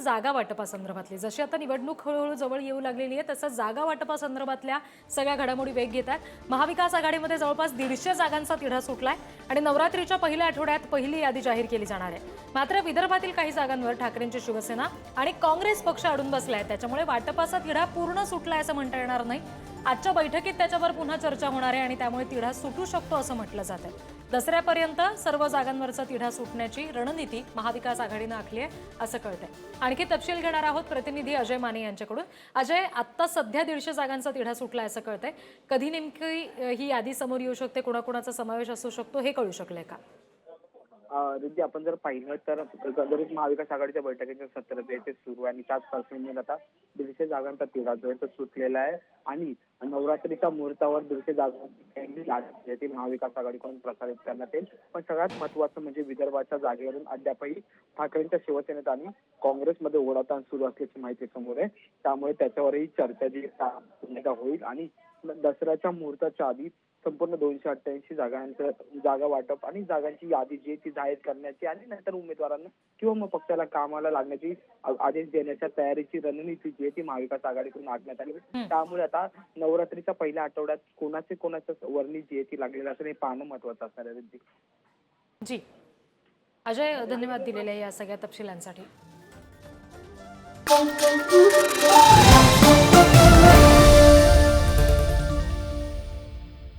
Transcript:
जागा वाटपासंदर्भातली जशी आता निवडणूक हळूहळू जवळ येऊ लागलेली आहे तसं जागा वाटपासंदर्भातल्या सगळ्या घडामोडी वेग घेत आहेत. महाविकास आघाडीमध्ये जवळपास दीडशे जागांचा तिढा सुटलाय आणि नवरात्रीच्या पहिल्या आठवड्यात पहिली यादी जाहीर केली जाणार आहे. मात्र विदर्भातील काही जागांवर ठाकरेंची शिवसेना आणि काँग्रेस पक्ष अडून बसलाय. त्याच्यामुळे वाटपाचा तिढा पूर्ण सुटलाय असं म्हणता येणार नाही. आजच्या बैठकीत त्याच्यावर पुन्हा चर्चा होणार आहे आणि त्यामुळे तिढा सुटू शकतो असं म्हटलं जात आहे. दसऱ्यापर्यंत सर्व जागांवरचा तिढा सुटण्याची रणनीती महाविकास आघाडीनं आखली आहे असं कळतंय. आणखी तपशील घेणार आहोत प्रतिनिधी अजय माने यांच्याकडून. अजय आत्ता सध्या दीडशे जागांचा तिढा सुटला असं कळतंय. कधी नेमकी ही यादी समोर येऊ शकते? कोणाकोणाचा समावेश असू शकतो? हे कळू शकलंय का? रिद्धी आपण जर पाहिलं तर महाविकास आघाडीच्या बैठकीचे सत्र जे ते सुरू आहे आणि त्याच पार्श्वभूमीवर आता दीडशे जागांचा तिढा सुटलेला आहे. आणि नवरात्रीच्या मुहूर्तावर दीडशे जागांची महाविकास आघाडीकडून प्रसारित करण्यात येईल पण सगळ्यात महत्वाचं म्हणजे विदर्भाच्या जागेवरून अद्यापही ठाकरेंच्या शिवसेनेत आणि काँग्रेसमध्ये ओढाताण सुरू असल्याची माहिती समोर आहे. त्यामुळे त्याच्यावरही चर्चा जी होईल. आणि दसऱ्याच्या मुहूर्ताच्या आधी संपूर्ण दोनशे अठ्ठ्याऐंशी जागांचं जागा वाटप आणि जागांची यादी जी आहे ती जाहीर करण्याची आणि नंतर उमेदवारांना किंवा मग पक्षाला कामाला लागण्याची आदेश देण्याच्या तयारीची रणनीती जी आहे ती महाविकास आघाडीकडून आखण्यात आली त्यामुळे आता नवरात्रीच्या पहिल्या आठवड्यात कोणाचे कोणाचं वर्णी जी आहे ती लागलेलं असेल हे पाहणं महत्वाचं असणार आहे. जी. अजय धन्यवाद दिलेले या सगळ्या तपशिलांसाठी.